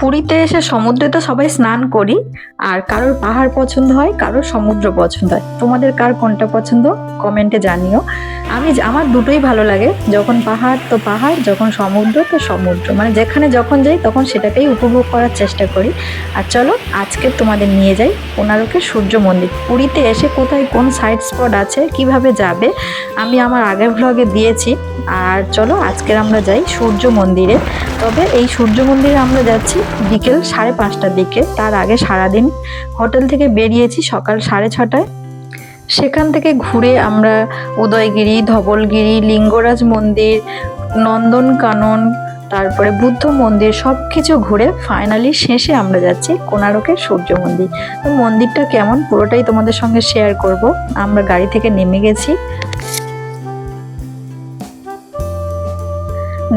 পুরীতে এসে সমুদ্রে তো সবাই স্নান করি, আর কারোর পাহাড় পছন্দ হয়, কারোর সমুদ্র পছন্দ হয়। তোমাদের কার কোনটা পছন্দ? কমেন্টে জানিও। আমি আমার দুটোই ভালো লাগে, যখন পাহাড় তো পাহাড়, যখন সমুদ্র তো সমুদ্র। মানে যেখানে যখন যাই, তখন সেটাকেই উপভোগ করার চেষ্টা করি। আর চলো, আজকে তোমাদের নিয়ে যাই কোনারকে সূর্য মন্দির। পুরীতে এসে কোথায় কোন সাইড স্পট আছে, কীভাবে যাবে, আমি আমার আগের ভ্লগে দিয়েছি। আর চলো, আজকের আমরা যাই সূর্য মন্দিরে। তবে এই সূর্য মন্দিরে আমরা যাচ্ছি বিকেল সাড়ে পাঁচটার দিকে। তার আগে সারাদিন হোটেল থেকে বেরিয়েছি সকাল সাড়ে ছটায়। সেখান থেকে ঘুরে আমরা উদয়গিরি, ধবলগিরি, লিঙ্গরাজ মন্দির, নন্দনকানন, তারপরে বুদ্ধ মন্দির সব কিছু ঘুরে ফাইনালি শেষে আমরা যাচ্ছি কোনারকের সূর্য মন্দির। তো মন্দিরটা কেমন? পুরোটাই তোমাদের সঙ্গে শেয়ার করব। আমরা গাড়ি থেকে নেমে গেছি।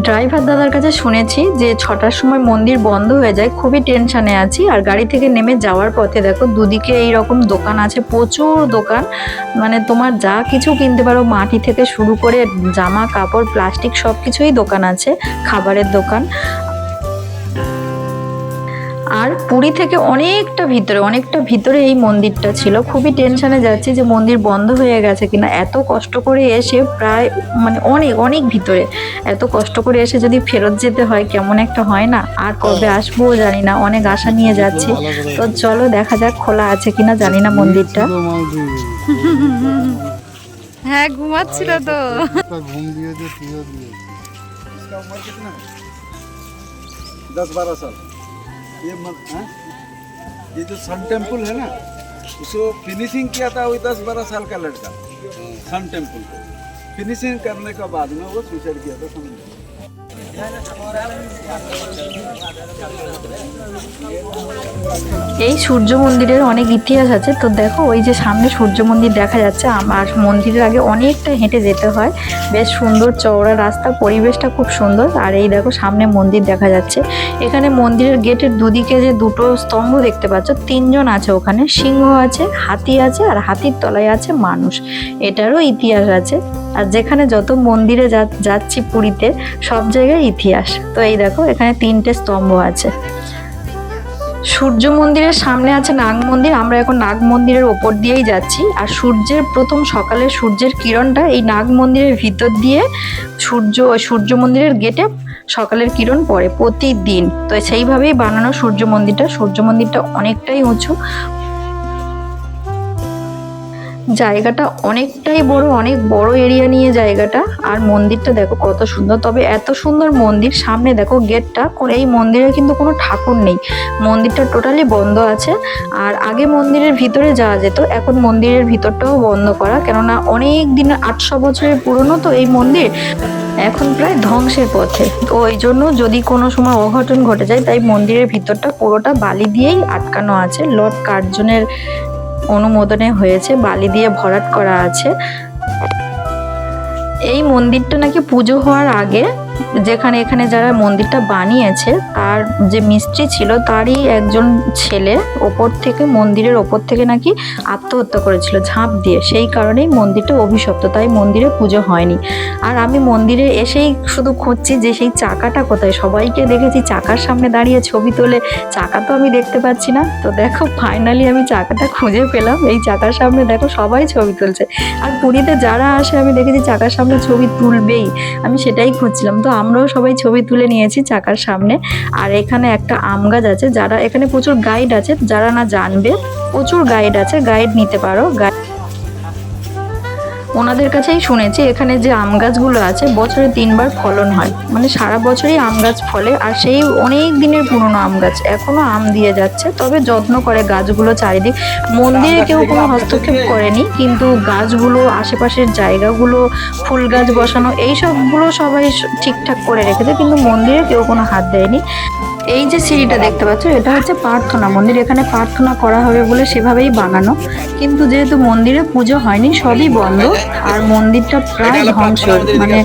ড্রাইভার দাদার কাছে শুনেছি যে ছটার সময় মন্দির বন্ধ হয়ে যায়, খুবই টেনশানে আছি। আর গাড়ি থেকে নেমে যাওয়ার পথে দেখো, দুদিকে এই রকম দোকান আছে, প্রচুর দোকান। মানে তোমার যা কিছু কিনতে পারো, মাটি থেকে শুরু করে জামা, কাপড় প্লাস্টিক সব কিছুই দোকান আছে, খাবারের দোকান। আর পুরী থেকে অনেকটা ভিতরে অনেকটা ভিতরে এই মন্দিরটা ছিল। খুবই টেনশনে যাচ্ছি যে মন্দির বন্ধ হয়ে গেছে কিনা। এত কষ্ট করে এসে প্রায় মানে অনেক অনেক ভিতরে। এত কষ্ট করে এসে যদি ফেরত যেতে হয় কেমন একটা হয় না? আর কবে আসব জানি না। অনেক আশা নিয়ে যাচ্ছে। তো চলো দেখা যাক খোলা আছে কিনা জানি না মন্দিরটা। হ্যাঁ ঘুমাচ্ছিল তো। দশ বারো সাল। ये मत हाँ? ये जो सन टेंपल है ना, उसको फिनिशिंग किया था वही दस बारह साल का लड़का सन टेंपल को फिनिशिंग करने के बाद में वो सुसाइड किया था, समझ। এই সূর্য মন্দিরের অনেক ইতিহাস আছে। তো দেখো, ওই যে সামনে সূর্য মন্দির দেখা যাচ্ছে। আমার মন্দিরের আগে অনেকটা হেঁটে যেতে হয়। বেশ সুন্দর চওড়া রাস্তা, পরিবেশটা খুব সুন্দর। আর এই দেখো, সামনে মন্দির দেখা যাচ্ছে। এখানে মন্দিরের গেটের দুদিকে যে দুটো স্তম্ভ দেখতে পাচ্ছ, তিনজন আছে ওখানে। সিংহ আছে, হাতি আছে, আর হাতির তলায় আছে মানুষ। এটারও ইতিহাস আছে। আর যেখানে যত মন্দিরে যাচ্ছি পুরীতে, সব জায়গায় ইতিহাস। তো এই দেখো, এখানে তিনটে স্তম্ভ আছে। সূর্য মন্দিরের সামনে আছে নাগ মন্দির। আমরা এখন নাগ মন্দিরের ওপর দিয়েই যাচ্ছি। আর সূর্যের প্রথম সকালে সূর্যের কিরণটা এই নাগ মন্দিরের ভিতর দিয়ে সূর্য সূর্য মন্দিরের গেটে সকালের কিরণ পড়ে প্রতিদিন। তো সেইভাবেই বানানো সূর্য মন্দিরটা। সূর্য মন্দিরটা অনেকটাই উঁচু। জায়গাটা অনেকটাই বড়, অনেক বড় এরিয়া নিয়ে জায়গাটা। আর মন্দিরটা দেখো কত সুন্দর। তবে এত সুন্দর মন্দির, সামনে দেখো গেটটা এই মন্দিরে কিন্তু কোনো ঠাকুর নেই। মন্দিরটা টোটালি বন্ধ আছে। আর আগে মন্দিরের ভিতরে যাওয়া যেত, এখন মন্দিরের ভিতরটাও বন্ধ করা। কেননা অনেক দিন আটশো বছরের পুরনো তো এই মন্দির। এখন প্রায় ধ্বংসের পথে। তো ওই জন্য যদি কোনো সময় অঘটন ঘটে যায়, তাই মন্দিরের ভিতরটা পুরোটা বালি দিয়েই আটকানো আছে। লর্ড কার্জনের অনুমোদনে হয়েছে বালি দিয়ে ভরাট করা আছে। এই মন্দিরটা নাকি পুজো হওয়ার আগে যেখানে এখানে যারা মন্দিরটা বানিয়েছে, তার যে মিস্ত্রি ছিল তারই একজন ছেলে ওপর থেকে, মন্দিরের ওপর থেকে নাকি আত্মহত্যা করেছিল, ঝাঁপ দিয়ে। সেই কারণেই মন্দিরটা অভিশপ্ত, তাই মন্দিরে পুজো হয়নি। আর আমি মন্দিরে এসেই শুধু খুঁজছি যে সেই চাকাটা কোথায়। সবাইকে দেখেছি, চাকার সামনে দাঁড়িয়ে ছবি তোলে। চাকা তো আমি দেখতে পাচ্ছি না। তো দেখো ফাইনালি আমি চাকাটা খুঁজে পেলাম। এই চাকার সামনে দেখো, সবাই ছবি তুলছে। আর পুরীতে যারা আসে, আমি দেখেছি চাকার সামনে ছবি তুলবেই। আমি সেটাই খুঁজছিলাম। তো আমরাও সবাই ছবি তুলে নিয়েছি চাকার সামনে। আর এখানে একটা আম গাছ আছে, যারা এখানে প্রচুর গাইড আছে, যারা না জানবে, প্রচুর গাইড আছে গাইড নিতে পারো। ওনাদের কাছেই শুনেছি এখানে যে আম গাছগুলো আছে বছরে তিনবার ফলন হয়। মানে সারা বছরই আম গাছ ফলে আর সেই অনেক দিনের পুরনো আম গাছ এখনও আম দিয়ে যাচ্ছে। তবে যত্ন করে গাছগুলো চারিদিক মন্দিরে কেউ কোনো হস্তক্ষেপ করেনি কিন্তু গাছগুলো আশেপাশের জায়গাগুলো ফুল গাছ বসানো এই সবগুলো সবাই ঠিকঠাক করে রেখেছে কিন্তু মন্দিরে কেউ কোনো হাত দেয়নি। এই যে সিঁড়িটা দেখতে পাচ্ছ এটা হচ্ছে প্রার্থনা মন্দির। এখানে প্রার্থনা করা হবে বলে সেভাবেই বানানো কিন্তু যেহেতু মন্দিরে পুজো হয়নি সবই বন্ধ। আর মন্দিরটা প্রায় ধ্বংস। মানে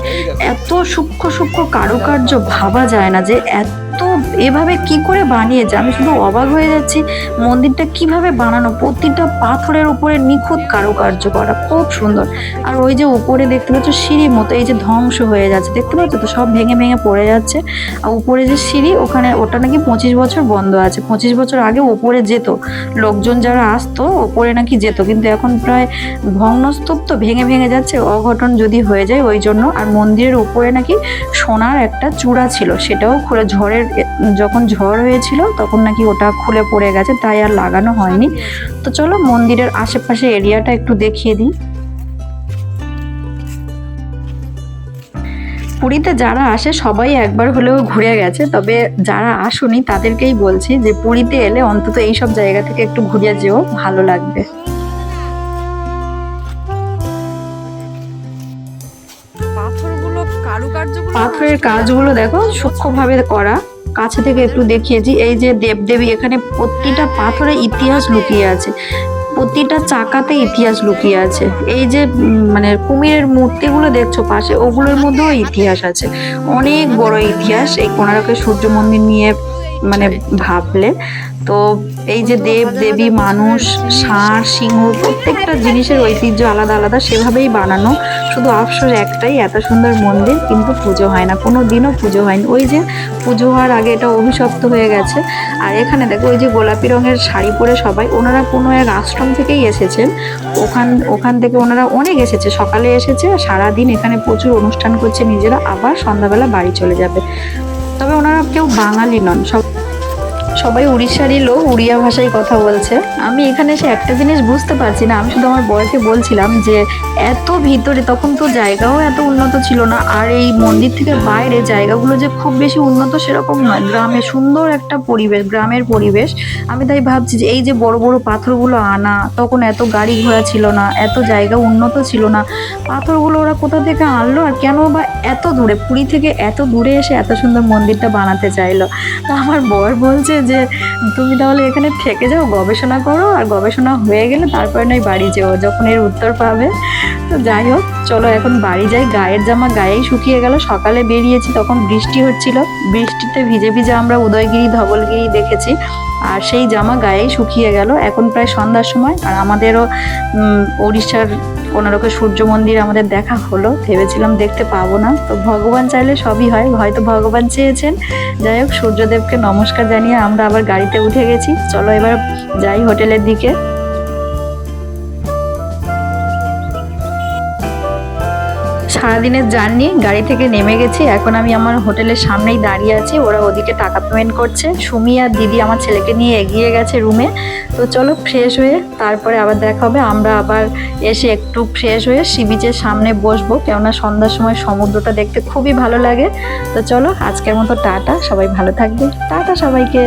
এত সূক্ষ্ম সূক্ষ্ম কারুকার্য ভাবা যায় না যে এত এত এভাবে কি করে বানিয়েছে? আমি শুধু অবাক হয়ে যাচ্ছি, মন্দিরটা কীভাবে বানানো? প্রতিটা পাথরের উপরে নিখুঁত কারুকার্য করা, খুব সুন্দর। আর ওই যে উপরে দেখতে পাচ্ছ সিঁড়ি মতো, এই যে ধ্বংস হয়ে যাচ্ছে, দেখতে পাচ্ছ তো? সব ভেঙে ভেঙে পড়ে যাচ্ছে। আর উপরে যে সিঁড়ি, ওখানে ওটা নাকি পঁচিশ বছর বন্ধ আছে। পঁচিশ বছর আগে ওপরে যেত। লোকজন যারা আসতো ওপরে নাকি যেত। কিন্তু এখন প্রায় ভগ্নস্তূপ তো ভেঙে ভেঙে যাচ্ছে, অঘটন যদি হয়ে যায়, ওই জন্য। আর মন্দিরের উপরে নাকি সোনার একটা চূড়া ছিল, সেটাও খুলে ঝড়ের যখন ঝড় হয়েছিল তখন নাকি ওটা খুলে পড়ে গেছে তাই আর লাগানো হয়নি। তো চলো মন্দিরের আশেপাশে এরিয়াটা একটু দেখিয়ে দিই। পুরীতে যারা আসে সবাই একবার হলেও ঘুরে গেছে তবে যারা আসুনি তাদেরকেই বলছি যে পুরীতে এলে অন্তত এই সব জায়গা থেকে একটু ঘুরে যেও ভালো লাগবে। পাথরের কাজগুলো দেখো সূক্ষ্মভাবে করা। কাছে থেকে একটু দেখিয়েছি এই যে দেবদেবী, এখানে প্রতিটা পাথরে ইতিহাস লুকিয়ে আছে। প্রতিটা চাকাতে ইতিহাস লুকিয়ে আছে। এই যে মানে কুমিরের মূর্তিগুলো দেখছ পাশে, ওগুলোর মধ্যেও ইতিহাস আছে। অনেক বড় ইতিহাস। এই কোনারকের সূর্য মন্দির নিয়ে মানে ভাবলে। তো এই যে দেব দেবী মানুষ ষাঁড় সিংহ প্রত্যেকটা জিনিসের ঐতিহ্য আলাদা আলাদা সেভাবেই বানানো। শুধু আফসোস একটাই এত সুন্দর মন্দির কিন্তু পুজো হয় না কোনো দিনও পুজো হয়নি। ওই যে পুজো হওয়ার আগে এটা অভিশপ্ত হয়ে গেছে। আর এখানে দেখো ওই যে গোলাপি রঙের শাড়ি পরে সবাই ওনারা কোনো এক আশ্রম থেকেই এসেছেন। ওখান ওখান থেকে ওনারা অনেক এসেছে সকালে এসেছে সারাদিন এখানে প্রচুর অনুষ্ঠান করছে নিজেরা আবার সন্ধ্যাবেলা বাড়ি চলে যাবে। তবে ওনারা কেউ বাঙালি নন সব সবাই উড়িষ্যারই লোক, উড়িয়া ভাষায় কথা বলছে। আমি এখানে এসে একটা জিনিস বুঝতে পারছি না। আমি শুধু আমার বয়কে বলছিলাম যে, এত ভিতরে তখন তো জায়গাও এত উন্নত ছিল না, আর এই মন্দির থেকে বাইরে জায়গাগুলো যে খুব বেশি উন্নত সেরকম নয়। গ্রামে সুন্দর একটা পরিবেশ, গ্রামের পরিবেশ। আমি তাই ভাবছি যে, এই যে বড় বড় পাথরগুলো আনা, তখন এত গাড়ি ঘোড়া ছিল না, এত জায়গা উন্নত ছিল না। পাথরগুলো ওরা কোথা থেকে আনলো আর কেন বা এত দূরে, পুরী থেকে এত দূরে এসে এত সুন্দর মন্দিরটা বানাতে চাইলো? তো আমার বর বলছে যে তুমি তাহলে এখানে থেকে যাও, গবেষণা করো আর গবেষণা হয়ে গেলে তারপরে নয় বাড়ি যেও, যখন এর উত্তর পাবে। তো যাই হোক, চলো এখন বাড়ি যাই। গায়ের জামা গায়েই শুকিয়ে গেল। সকালে বেরিয়েছি, তখন বৃষ্টি হচ্ছিল। বৃষ্টিতে ভিজে ভিজে আমরা উদয়গিরি, ধবলগিরি দেখেছি। আর সেই জামা গায়েই শুকিয়ে গেল। এখন প্রায় সন্ধ্যার সময়। আর আমাদেরও উড়িষ্যার কোনারকের সূর্য মন্দির আমাদের দেখা হলো, ভেবেছিলাম দেখতে পাবো না। তো ভগবান চাইলে সবই হয়, হয়তো ভগবান চেয়েছেন। যাই হোক, সূর্যদেবকে নমস্কার জানিয়ে আমরা আবার গাড়িতে উঠে গেছি। চলো এবার যাই হোটেলের দিকে। সারাদিনের জার্নি, গাড়ি থেকে নেমে গেছি। এখন আমি আমার হোটেলের সামনেই দাঁড়িয়ে আছি। ওরা ওদিকে টাকা পেমেন্ট করছে। সুমি আর দিদি আমার ছেলেকে নিয়ে এগিয়ে গেছে রুমে। তো চলো ফ্রেশ হয়ে তারপরে আবার দেখা হবে। আমরা আবার এসে একটু ফ্রেশ হয়ে সি বিচের সামনে বসবো। কেননা সন্ধ্যার সময় সমুদ্রটা দেখতে খুবই ভালো লাগে। তো চলো আজকের মতো টাটা। সবাই ভালো থাকবে। টাটা সবাইকে।